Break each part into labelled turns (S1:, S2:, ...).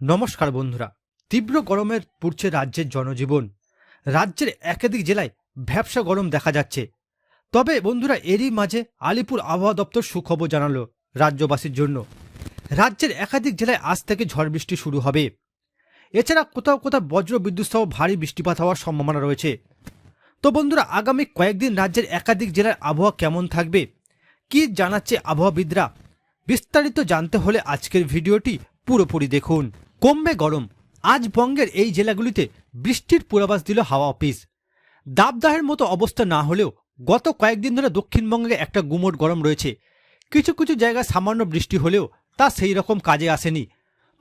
S1: নমস্কার বন্ধুরা। তীব্র গরমের পড়ছে রাজ্যের জনজীবন। রাজ্যের একাধিক জেলায় ভ্যাবসা গরম দেখা যাচ্ছে। তবে বন্ধুরা, এরই মাঝে আলিপুর আবহাওয়া দপ্তর সুখবর জানালো রাজ্যবাসীর জন্য। রাজ্যের একাধিক জেলায় আজ থেকে ঝড় বৃষ্টি শুরু হবে। এছাড়া কোথাও কোথাও বজ্র বিদ্যুৎ সহ ভারী বৃষ্টিপাত হওয়ার সম্ভাবনা রয়েছে। তো বন্ধুরা, আগামী কয়েকদিন রাজ্যের একাধিক জেলার আবহাওয়া কেমন থাকবে? কি জানাচ্ছে আবহাওয়াবিদরা? বিস্তারিত জানতে হলে আজকের ভিডিওটি পুরোপুরি দেখুন। কমবে গরম। আজ বঙ্গের এই জেলাগুলিতে বৃষ্টির পূর্বাভাস দিল হাওয়া অফিস। দাবদাহের মতো অবস্থা না হলেও গত কয়েকদিন ধরে দক্ষিণবঙ্গে একটা গুমোট গরম রয়েছে। কিছু কিছু জায়গায় সামান্য বৃষ্টি হলেও তা সেই রকম কাজে আসেনি।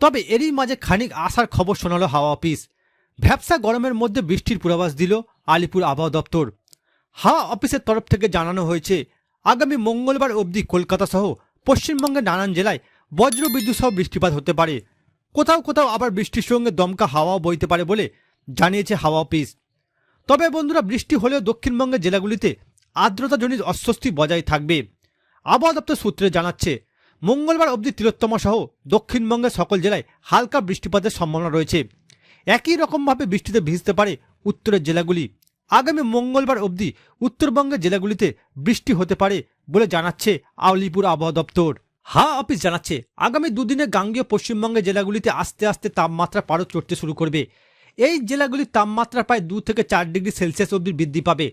S1: তবে এরই মাঝে খানিক আসার খবর শোনালো হাওয়া অফিস। ভ্যাবসা গরমের মধ্যে বৃষ্টির পূর্বাভাস দিল আলিপুর আবহাওয়া দপ্তর। হাওয়া অফিসের তরফ থেকে জানানো হয়েছে, আগামী মঙ্গলবার অবধি কলকাতা সহ পশ্চিমবঙ্গের নানান জেলায় বজ্রবিদ্যুৎ সহ বৃষ্টিপাত হতে পারে। কোথাও কোথাও আবার বৃষ্টির সঙ্গে দমকা হাওয়াও বইতে পারে বলে জানিয়েছে হাওয়া অফিস। তবে বন্ধুরা, বৃষ্টি হলেও দক্ষিণবঙ্গের জেলাগুলিতে আর্দ্রতাজনিত অস্বস্তি বজায় থাকবে। আবহাওয়া দপ্তর সূত্রে জানাচ্ছে, মঙ্গলবার অবধি তিলোত্তমা সহ দক্ষিণবঙ্গের সকল জেলায় হালকা বৃষ্টিপাতের সম্ভাবনা রয়েছে। একই রকমভাবে বৃষ্টিতে ভিজতে পারে উত্তরের জেলাগুলি। আগামী মঙ্গলবার অবধি উত্তরবঙ্গের জেলাগুলিতে বৃষ্টি হতে পারে বলে জানাচ্ছে আলিপুর আবহাওয়া দপ্তর। হা, অফিস জানাচ্ছে, আগামী দুদিনে গাঙ্গীয় পশ্চিমবঙ্গের জেলাগুলিতে আস্তে আস্তে তাপমাত্রা পারদ চড়তে শুরু করবে। এই জেলাগুলির তাপমাত্রা প্রায় দু থেকে চার ডিগ্রি সেলসিয়াস অবধি বৃদ্ধি পাবে।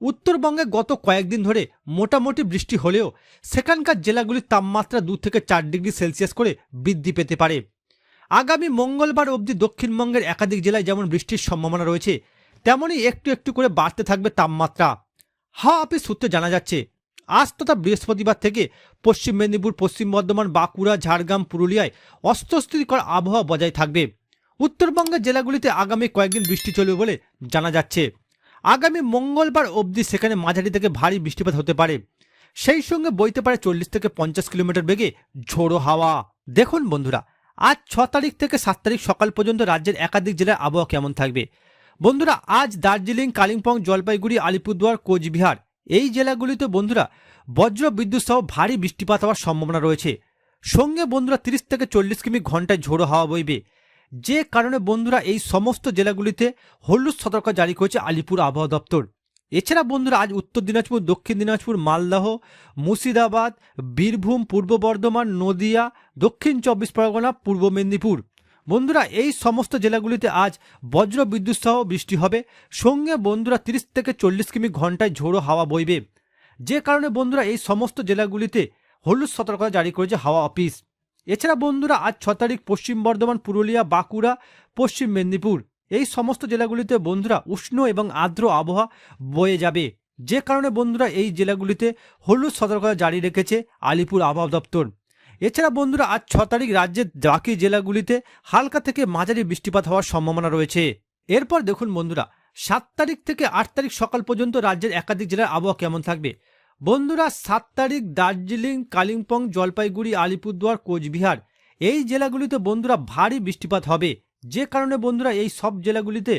S1: উত্তরবঙ্গে গত কয়েকদিন ধরে মোটামুটি বৃষ্টি হলেও সেখানকার জেলাগুলির তাপমাত্রা দু থেকে চার ডিগ্রি সেলসিয়াস করে বৃদ্ধি পেতে পারে। আগামী মঙ্গলবার অবধি দক্ষিণবঙ্গের একাধিক জেলায় যেমন বৃষ্টির সম্ভাবনা রয়েছে, তেমনই একটু একটু করে বাড়তে থাকবে তাপমাত্রা। হাওয়া অফিস সূত্রে জানা যাচ্ছে আজ তথা বৃহস্পতিবার থেকে পশ্চিম মেদিনীপুর, পশ্চিম বর্ধমান, বাঁকুড়া, ঝাড়গ্রাম, পুরুলিয়ায় অস্বস্তিকর আবহাওয়া বজায় থাকবে। উত্তরবঙ্গের জেলাগুলিতে আগামী কয়েকদিন বৃষ্টি চলবে বলে জানা যাচ্ছে। আগামী মঙ্গলবার অবধি সেখানে মাঝারি থেকে ভারী বৃষ্টিপাত হতে পারে। সেই সঙ্গে বইতে পারে চল্লিশ থেকে পঞ্চাশ কিলোমিটার বেগে ঝোড়ো হাওয়া। দেখুন বন্ধুরা, আজ ছ তারিখ থেকে সাত তারিখ সকাল পর্যন্ত রাজ্যের একাধিক জেলার আবহাওয়া কেমন থাকবে। বন্ধুরা, আজ দার্জিলিং, কালিম্পং, জলপাইগুড়ি, আলিপুরদুয়ার, কোচবিহার এই জেলাগুলিতে বন্ধুরা বজ্র বিদ্যুৎ সহ ভারী বৃষ্টিপাত হওয়ার সম্ভাবনা রয়েছে। সঙ্গে বন্ধুরা তিরিশ থেকে চল্লিশ কিমি ঘন্টায় ঝোড়ো হাওয়া বইবে। যে কারণে বন্ধুরা এই সমস্ত জেলাগুলিতে হলুদ সতর্ক জারি করেছে আলিপুর আবহাওয়া দপ্তর। এছাড়া বন্ধুরা আজ উত্তর দিনাজপুর, দক্ষিণ দিনাজপুর, মালদহ, মুর্শিদাবাদ, বীরভূম, পূর্ব বর্ধমান, নদিয়া, দক্ষিণ চব্বিশ পরগনা, পূর্ব মেদিনীপুর। বন্ধুরা, এই সমস্ত জেলাগুলিতে আজ বজ্র বিদ্যুৎ সহ বৃষ্টি হবে। সঙ্গে বন্ধুরা, তিরিশ থেকে চল্লিশ কিমি ঘন্টায় ঝোড়ো হাওয়া বইবে। যে কারণে বন্ধুরা, এই সমস্ত জেলাগুলিতে হলুদ সতর্কতা জারি করেছে হাওয়া অফিস। এছাড়া বন্ধুরা, আজ ছ তারিখ পশ্চিম বর্ধমান, পুরুলিয়া, বাঁকুড়া, পশ্চিম মেদিনীপুর, এই সমস্ত জেলাগুলিতে বন্ধুরা উষ্ণ এবং আর্দ্র আবহাওয়া বয়ে যাবে। যে কারণে বন্ধুরা, এই জেলাগুলিতে হলুদ সতর্কতা জারি রেখেছে আলিপুর আবহাওয়া দপ্তর। এছাড়া বন্ধুরা আজ ছ তারিখ রাজ্যের বাকি জেলাগুলিতে হালকা থেকে মাঝারি বৃষ্টিপাত হওয়ার সম্ভাবনা রয়েছে। এরপর দেখুন বন্ধুরা, সাত তারিখ থেকে আট তারিখ সকাল পর্যন্ত রাজ্যের একাধিক জেলার আবহাওয়া কেমন থাকবে? বন্ধুরা, সাত তারিখ দার্জিলিং, কালিম্পং, জলপাইগুড়ি, আলিপুরদুয়ার, কোচবিহার, এই জেলাগুলিতে বন্ধুরা ভারী বৃষ্টিপাত হবে। যে কারণে বন্ধুরা এই সব জেলাগুলিতে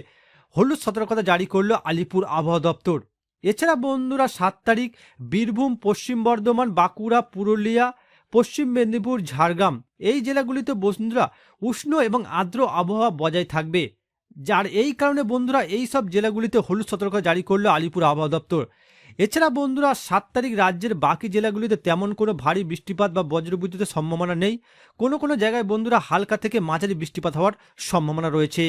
S1: হলুদ সতর্কতা জারি করল আলিপুর আবহাওয়া দপ্তর। এছাড়া বন্ধুরা, সাত তারিখ বীরভূম, পশ্চিম বর্ধমান, বাঁকুড়া, পুরুলিয়া পশ্চিম মেদিনীপুর, ঝাড়গ্রাম, এই জেলাগুলিতে বন্ধুরা উষ্ণ এবং আর্দ্র আবহাওয়া বজায় থাকবে। যার এই কারণে বন্ধুরা এই সব জেলাগুলিতে হলুদ সতর্কতা জারি করল আলিপুর আবহাওয়া দপ্তর। এছাড়া বন্ধুরা, সাত তারিখ রাজ্যের বাকি জেলাগুলিতে তেমন কোনো ভারী বৃষ্টিপাত বা বজ্রবিদ্যুতের সম্ভাবনা নেই। কোনো কোনো জায়গায় বন্ধুরা হালকা থেকে মাঝারি বৃষ্টিপাত হওয়ার সম্ভাবনা রয়েছে।